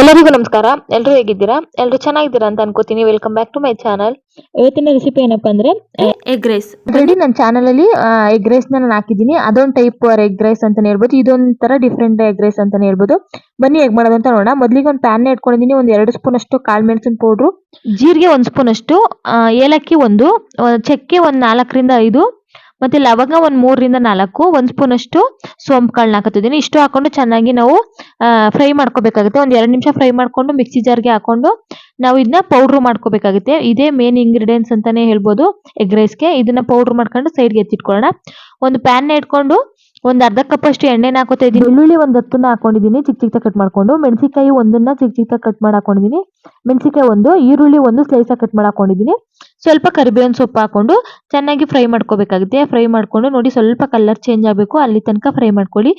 ಎಲ್ಲರಿಗೂ ನಮಸ್ಕಾರ. ಎಲ್ರು ಹೇಗಿದ್ದೀರಾ? ಎಲ್ರು ಚೆನ್ನಾಗಿದ್ದೀರಾ ಅಂತ ಅನ್ಕೋತೀನಿ. Welcome back to my channel ಇವತ್ತಿನ ರೆಸಿಪಿ ಏನಪ್ಪಾ ಅಂದ್ರೆ ಎಗ್ ರೈಸ್ ಆಲ್ರೆಡಿ ನನ್ನ ಚಾನಲ್ ಅಲ್ಲಿ ಎಗ್ ರೈಸ್ನ ನಾನು ಹಾಕಿದ್ದೀನಿ. ಅದೊಂದು ಟೈಪ್ ಎಗ್ ರೈಸ್ ಅಂತಾನೆ ಹೇಳ್ಬೋದು. ಇದೊಂಥರ ಡಿಫ್ರೆಂಟ್ ಎಗ್ ರೈಸ್ ಅಂತಾನೆ ಹೇಳ್ಬೋದು. ಬನ್ನಿ ಎಗ್ ಮಾಡೋದು ಅಂತ ನೋಡೋಣ. ಮೊದಲಿಗೆ ಒಂದು ಪ್ಯಾನ್ ಇಟ್ಕೊಂಡಿದ್ದೀನಿ. ಒಂದು ಎರಡು ಸ್ಪೂನ್ ಅಷ್ಟು ಕಾಳು ಮೆಣಸಿನ ಪೌಡ್ರು ಜೀರಿಗೆ ಒಂದು ಸ್ಪೂನ್ ಅಷ್ಟು ಏಲಕ್ಕಿ ಒಂದು ಚಕ್ಕೆ ಒಂದ್ ನಾಲ್ಕರಿಂದ ಐದು ಮತ್ತೆ ಲವಂಗ ಒಂದು ಮೂರರಿಂದ ನಾಲ್ಕು, ಒಂದು ಸ್ಪೂನ್ ಅಷ್ಟು ಸೋಂಪು ಹಾಕತಿದ್ದೀನಿ ಇಷ್ಟು ಹಾಕೊಂಡು ಚೆನ್ನಾಗಿ ನಾವು ಫ್ರೈ ಮಾಡ್ಕೋಬೇಕಾಗುತ್ತೆ. ಒಂದ್ ಎರಡು ನಿಮಿಷ ಫ್ರೈ ಮಾಡ್ಕೊಂಡು ಮಿಕ್ಸಿ ಜಾರ್ಗೆ ಹಾಕೊಂಡು ನಾವು ಇದನ್ನ ಪೌಡ್ರ್ ಮಾಡ್ಕೋಬೇಕಾಗುತ್ತೆ. ಇದೇ ಮೇನ್ ಇಂಗ್ರೀಡಿಯೆಂಟ್ಸ್ ಅಂತಾನೆ ಹೇಳ್ಬೋದು ಎಗ್ ರೈಸ್ಗೆ ಇದನ್ನ ಪೌಡ್ರ್ ಮಾಡ್ಕೊಂಡು ಸೈಡ್ಗೆ ಎತ್ತಿಟ್ಕೊಳ್ಳೋಣ. ಒಂದು ಪ್ಯಾನ್ ಇಟ್ಕೊಂಡು ಒಂದ್ ಅರ್ಧ ಕಪ್ ಅಷ್ಟು ಎಣ್ಣೆನ ಹಾಕೋತಾ ಇದ್ದೀನಿ. ಬೆಳ್ಳುಳ್ಳಿ ಒಂದ್ ಹತ್ತನ್ನ ಹಾಕೊಂಡಿದ್ದೀನಿ. ಚಿಕ್ಕ ಚಿಕ್ಕ ಕಟ್ ಮಾಡ್ಕೊಂಡು ಮೆಣಸಿಕಾಯಿ ಒಂದನ್ನ ಚಿಕ್ಕ ಚಿಕ್ಕ ಕಟ್ ಮಾಡಿ ಹಾಕೊಂಡಿದ್ದೀನಿ. ಮೆಣಸಿನಕಾಯಿ ಒಂದು, ಈರುಳ್ಳಿ ಒಂದು ಸ್ಲೈಸ್ ಕಟ್ ಮಾಡಿ ಹಾಕೊಂಡಿದ್ದೀನಿ. ಸ್ವಲ್ಪ ಕರಿಬೇವಿನ ಸೊಪ್ಪು ಹಾಕೊಂಡು ಚೆನ್ನಾಗಿ ಫ್ರೈ ಮಾಡ್ಕೋಬೇಕಾಗುತ್ತೆ. ಫ್ರೈ ಮಾಡ್ಕೊಂಡು ನೋಡಿ ಸ್ವಲ್ಪ ಕಲರ್ ಚೇಂಜ್ ಆಗಬೇಕು. ಅಲ್ಲಿ ತನಕ ಫ್ರೈ ಮಾಡ್ಕೊಳ್ಳಿ.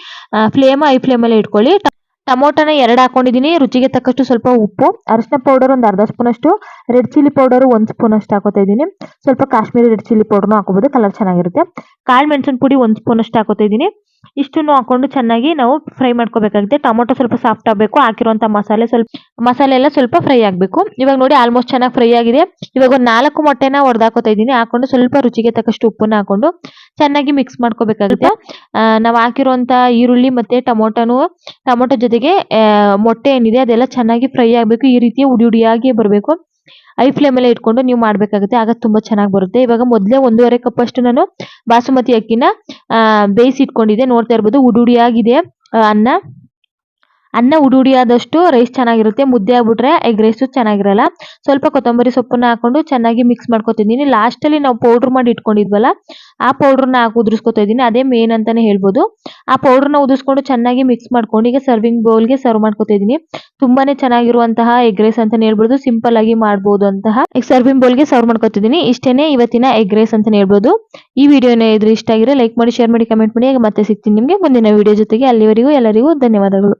ಫ್ಲೇಮ್ ಐ ಫ್ಲೇಮಲ್ಲೇ ಇಟ್ಕೊಳ್ಳಿ. ಟಮೋಟನ ಎರಡು ಹಾಕೊಂಡಿದ್ದೀನಿ. ರುಚಿಗೆ ತಕ್ಕಷ್ಟು ಸ್ವಲ್ಪ ಉಪ್ಪು, ಅರಿಶಿನ ಪೌಡರ್ ಒಂದು ಅರ್ಧ ಸ್ಪೂನ್ ಅಷ್ಟು ರೆಡ್ ಚಿಲ್ಲಿ ಪೌಡರ್ ಒಂದು ಸ್ಪೂನ್ ಅಷ್ಟು ಹಾಕೋತಾ ಇದ್ದೀನಿ. ಸ್ವಲ್ಪ ಕಾಶ್ಮೀರಿ ರೆಡ್ ಚಿಲ್ಲಿ ಪೌಡರ್ನು ಹಾಕೋಬೋದು ಕಲರ್ ಚೆನ್ನಾಗಿರುತ್ತೆ. ಕಾಳು ಮೆಣಸಿನ ಪುಡಿ ಒಂದು ಸ್ಪೂನ್ ಅಷ್ಟು ಹಾಕೋತಾ ಇದ್ದೀನಿ. ಇಷ್ಟನ್ನು ಹಾಕೊಂಡು ಚೆನ್ನಾಗಿ ನಾವು ಫ್ರೈ ಮಾಡ್ಕೋಬೇಕಾಗುತ್ತೆ. ಟೊಮೊಟೊ ಸ್ವಲ್ಪ ಸಾಫ್ಟ್ ಆಗಬೇಕು, ಹಾಕಿರುವಂಥ ಮಸಾಲೆ ಸ್ವಲ್ಪ, ಮಸಾಲೆ ಎಲ್ಲ ಸ್ವಲ್ಪ ಫ್ರೈ ಆಗಬೇಕು. ಇವಾಗ ನೋಡಿ ಆಲ್ಮೋಸ್ಟ್ ಚೆನ್ನಾಗಿ ಫ್ರೈ ಆಗಿದೆ. ಇವಾಗ ಒಂದು ನಾಲ್ಕು ಮೊಟ್ಟೆನ ಹೊಡೆದಾಕೋತಾ ಇದ್ದೀನಿ. ಹಾಕೊಂಡು ಸ್ವಲ್ಪ ರುಚಿಗೆ ತಕ್ಕಷ್ಟು ಉಪ್ಪನ್ನ ಹಾಕೊಂಡು ಚೆನ್ನಾಗಿ ಮಿಕ್ಸ್ ಮಾಡ್ಕೋಬೇಕಾಗುತ್ತೆ. ನಾವು ಹಾಕಿರುವಂಥ ಈರುಳ್ಳಿ ಮತ್ತೆ ಟೊಮೊಟೊನು, ಟೊಮೊಟೊ ಜೊತೆಗೆ ಮೊಟ್ಟೆ ಏನಿದೆ ಅದೆಲ್ಲ ಚೆನ್ನಾಗಿ ಫ್ರೈ ಆಗಬೇಕು. ಈ ರೀತಿಯ ಉಡಿ ಉಡಿಯಾಗಿ ಬರಬೇಕು. ಐ ಫ್ಲೇಮಲ್ಲೇ ಇಟ್ಕೊಂಡು ನೀವು ಮಾಡಬೇಕಾಗುತ್ತೆ. ಆಗ ತುಂಬಾ ಚೆನ್ನಾಗಿ ಬರುತ್ತೆ. ಇವಾಗ ಮೊದಲೇ ಒಂದೂವರೆ ಕಪ್ ಅಷ್ಟು ನಾನು ಬಾಸುಮತಿ ಅಕ್ಕಿನ ಬೇಯಿಸಿ ಇಟ್ಕೊಂಡಿದ್ದೆ ನೋಡ್ತಾ ಇರ್ಬೋದು, ಉಡುಡಿಯಾಗಿದೆ ಅನ್ನ. ಅನ್ನ ಉಡಿ ಉಡಿಯಾದಷ್ಟು ರೈಸ್ ಚೆನ್ನಾಗಿರುತ್ತೆ, ಮುದ್ದೆ ಆಗ್ಬಿಟ್ರೆ ಎಗ್ ರೈಸು ಚೆನ್ನಾಗಿರಲ್ಲ. ಸ್ವಲ್ಪ ಕೊತ್ತಂಬರಿ ಸೊಪ್ಪನ್ನ ಹಾಕೊಂಡು ಚೆನ್ನಾಗಿ ಮಿಕ್ಸ್ ಮಾಡ್ಕೊತಿದ್ದೀನಿ. ಲಾಸ್ಟಲ್ಲಿ ನಾವು ಪೌಡ್ರ್ ಮಾಡಿ ಇಟ್ಕೊಂಡಿದ್ವಲ್ಲ, ಆ ಪೌಡ್ರನ್ನ ಹಾಕಿ ಉದುರಿಸ್ಕೊತಾ ಇದ್ದೀನಿ. ಅದೇ ಮೇನ್ ಅಂತಾನೆ ಹೇಳ್ಬೋದು. ಆ ಪೌಡ್ರನ್ನ ಉದಿಸ್ಕೊಂಡು ಚೆನ್ನಾಗಿ ಮಿಕ್ಸ್ ಮಾಡ್ಕೊಂಡು ಈಗ ಸರ್ವಿಂಗ್ ಬೌಲ್ಗೆ ಸರ್ವ್ ಮಾಡ್ಕೊತಾ ಇದ್ದೀನಿ. ತುಂಬಾನೇ ಚೆನ್ನಾಗಿರುವಂತಹ ಎಗ್ ರೈಸ್ ಅಂತಾನೆ ಹೇಳ್ಬೋದು. ಸಿಂಪಲ್ ಆಗಿ ಮಾಡ್ಬೋದು ಅಂತಹ ಸರ್ವಿಂಗ್ ಬೌಲ್ಗೆ ಸರ್ವ್ ಮಾಡ್ಕೊತಿದ್ದೀನಿ. ಇಷ್ಟೇನೆ ಇವತ್ತಿನ ಎಗ್ ರೈಸ್ ಅಂತಾನೆ ಹೇಳ್ಬೋದು. ಈ ವಿಡಿಯೋನ ಇದ್ರೆ ಇಷ್ಟ ಆಗಿದ್ರೆ ಲೈಕ್ ಮಾಡಿ ಶೇರ್ ಮಾಡಿ ಕಮೆಂಟ್ ಮಾಡಿ. ಮತ್ತೆ ಸಿಗ್ತೀನಿ ನಿಮಗೆ ಮುಂದಿನ ವಿಡಿಯೋ ಜೊತೆಗೆ. ಅಲ್ಲಿವರೆಗೂ ಎಲ್ಲರಿಗೂ ಧನ್ಯವಾದಗಳು.